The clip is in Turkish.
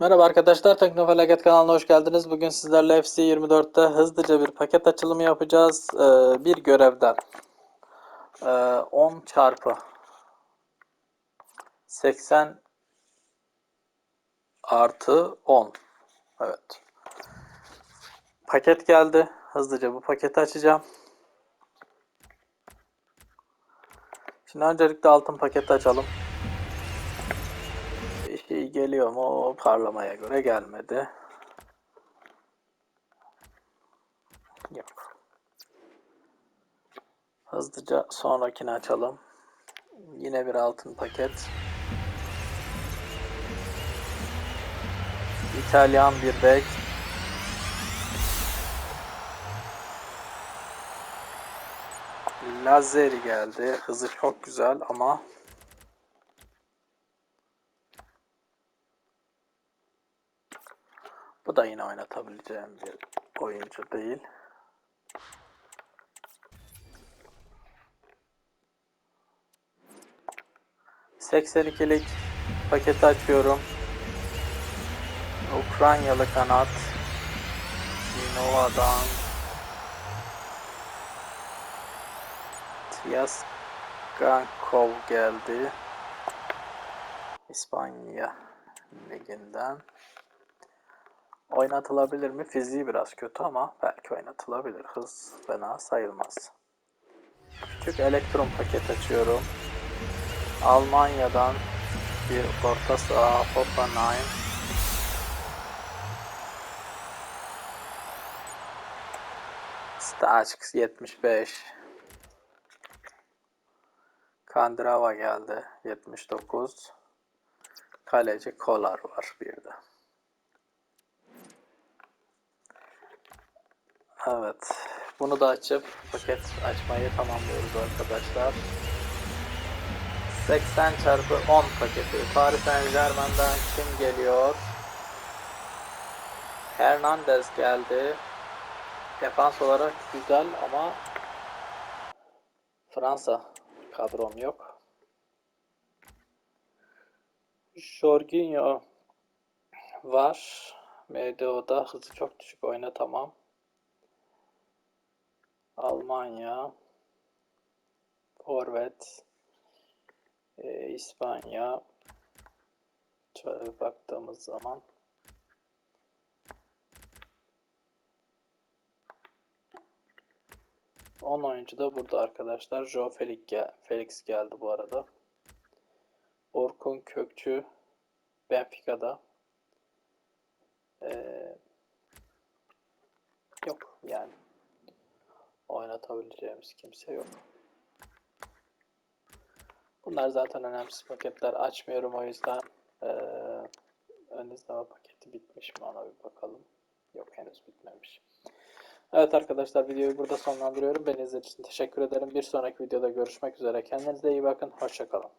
Merhaba arkadaşlar, Teknofelaket kanalına hoş geldiniz. Bugün sizlerle FC24'te hızlıca bir paket açılımı yapacağız. Ee, bir görevden ee, 10 çarpı 80 artı 10. Evet. Paket geldi. Hızlıca bu paketi açacağım. Şimdi öncelikle altın paketi açalım. Geliyor mu? Parlamaya göre gelmedi. Yok. Hızlıca sonrakini açalım. Yine bir altın paket. İtalyan bir bek. Lazeri geldi. Hızı çok güzel ama Bu da yine oynatabileceğim bir oyuncu değil. ...82'lik paketi açıyorum. Ukraynalı kanat. Sinova'dan... Tiaskankov geldi. İspanya liginden. Oynatılabilir mi? Fiziği biraz kötü ama belki oynatılabilir. Hız fena sayılmaz. Küçük elektron paket açıyorum. Almanya'dan bir orta saha Hoffenheim. Staçk 75. Kandrava geldi 79. Kaleci Kolar var bir de. Evet. Bunu da açıp paket açmayı tamamlıyoruz arkadaşlar. 80 çarpı 10 paketi. Paris Saint Germain'den kim geliyor? Hernandez geldi. Defans olarak güzel ama Fransa kadrom yok. Jorginho var. MDO'da hızı çok düşük oynatamam. Almanya, Forvet, e, İspanya şöyle baktığımız zaman On oyuncu da burada arkadaşlar. Joe Felix, gel Felix geldi bu arada. Orkun Kökçü Benfica'da. Ee, yok yani oynatabileceğimiz kimse yok. Bunlar zaten önemsiz paketler. Açmıyorum o yüzden. Ee, ön izleme paketi bitmiş mi ona bir bakalım. Yok henüz bitmemiş. Evet arkadaşlar videoyu burada sonlandırıyorum. Beni izlediğiniz için teşekkür ederim. Bir sonraki videoda görüşmek üzere. Kendinize iyi bakın. Hoşçakalın.